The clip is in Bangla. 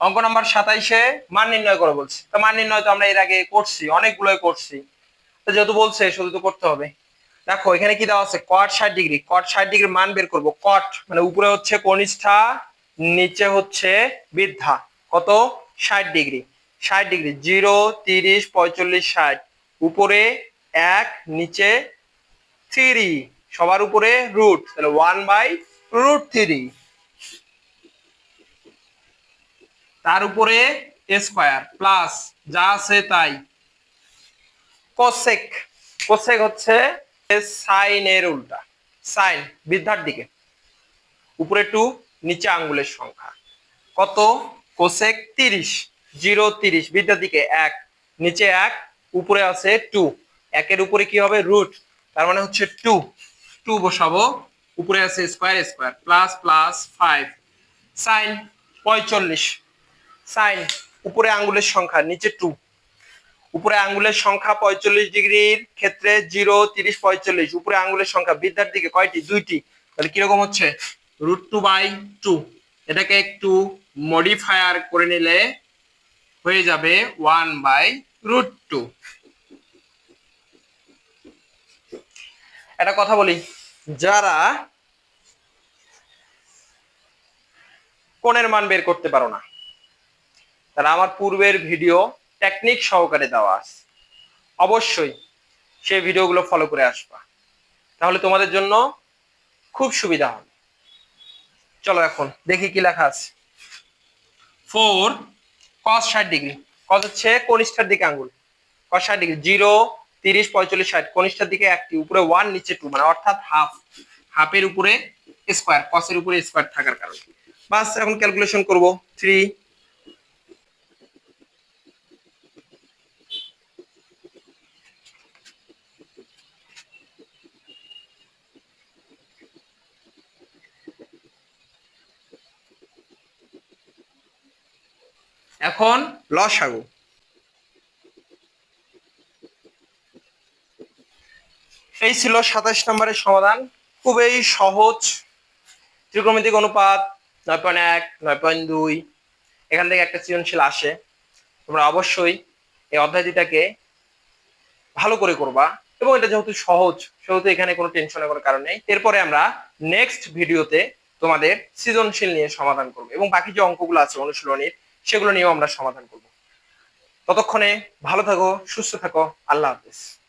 অঙ্ক নাম্বার সাতাইশে মান নির্ণয় করে বলছি। তো মান নির্ণয় তো আমরা এর আগে করছি, অনেকগুলোই করছি। তো যেহেতু বলছে, শুধু তো করতে হবে। দেখো, এখানে কি দেওয়া আছে? কট ষাট ডিগ্রি। কট ষাট ডিগ্রি মান বের করব। কট মানে উপরে হচ্ছে কনিষ্ঠা, নিচে হচ্ছে বৃদ্ধা। কত? ষাট ডিগ্রি। ষাট ডিগ্রি। জিরো, তিরিশ, পঁয়তাল্লিশ, ষাট। উপরে এক, নিচে থ্রি সবার উপরে রুট তাহলে ওয়ান বাই রুট থ্রি তার উপরে স্কোয়ার প্লাস যা আছে তাই। কোসেক কোসেক হচ্ছে সাইনের উল্টা। সাইন বৃদ্ধার দিকে। উপরে টু নিচে আঙ্গুলের সংখ্যা। কত? কোসেক তিরিশ জিরো তিরিশ, বৃদ্ধার দিকে এক, নিচে এক, উপরে আছে টু একের উপরে কি হবে? রুট তার মানে হচ্ছে টু টু বসাবো। উপরে আছে square square plus plus five sine পঁয়তাল্লিশ। সাইন, উপরে আঙ্গুলের সংখ্যা, নিচে টু উপরে আঙ্গুলের সংখ্যা পঁয়তাল্লিশ ডিগ্রির ক্ষেত্রে জিরো তিরিশ, পঁয়তাল্লিশ। উপরে আঙ্গুলের সংখ্যা, বৃদ্ধার দিকে কয়টি? দুইটি। তাহলে কীরকম হচ্ছে? রুট টু বাই টু এটাকে একটু মডিফায়ার করে নিলে হয়ে যাবে ওয়ান বাই রুট টু একটা কথা বলি। যারা কোণের মান বের করতে পারো না তারা আমার পূর্বের ভিডিও টেকনিক সহকারে দেওয়া আছে। অবশ্যই সেই ভিডিওগুলো ফলো করে আসবা। তাহলে তোমাদের জন্য খুব সুবিধা হবে। চলো এখন দেখি কি লেখা আছে। ফোর কস ষাট ডিগ্রি কস হচ্ছে কনিষ্ঠার দিকে আঙ্গুল। কস ষাট ডিগ্রি জিরো তিরিশ, পঁয়তাল্লিশ, ষাট। কনিষ্ঠার দিকে একটি, উপরে ওয়ান নিচে টু মানে অর্থাৎ হাফ হাফের উপরে স্কোয়ার কসের উপরে স্কোয়ার থাকার কারণে। বাস, এখন ক্যালকুলেশন করব। থ্রি এখন লসাগু এই ছিল সাতাশ নম্বরের সমাধান। খুবই সহজ। ত্রিকোণমিতিক অনুপাত নয় পয়েন্ট এক, নয় পয়েন্ট দুই। এখান থেকে একটা সৃজনশীল আসে। তোমরা অবশ্যই এই অধ্যায়টিটাকে ভালো করে করবা এবং এটা যেহেতু সহজ, সেহেতু এখানে কোনো টেনশনের কোনো কারণ নেই। এরপরে আমরা নেক্সট ভিডিওতে তোমাদের সৃজনশীল নিয়ে সমাধান করব এবং বাকি যে অঙ্কগুলো আছে অনুশীলনীর সেগুলো নিয়েও আমরা সমাধান করব। ততক্ষণে ভালো থাকো সুস্থ থাকো আল্লাহ হাফিজ।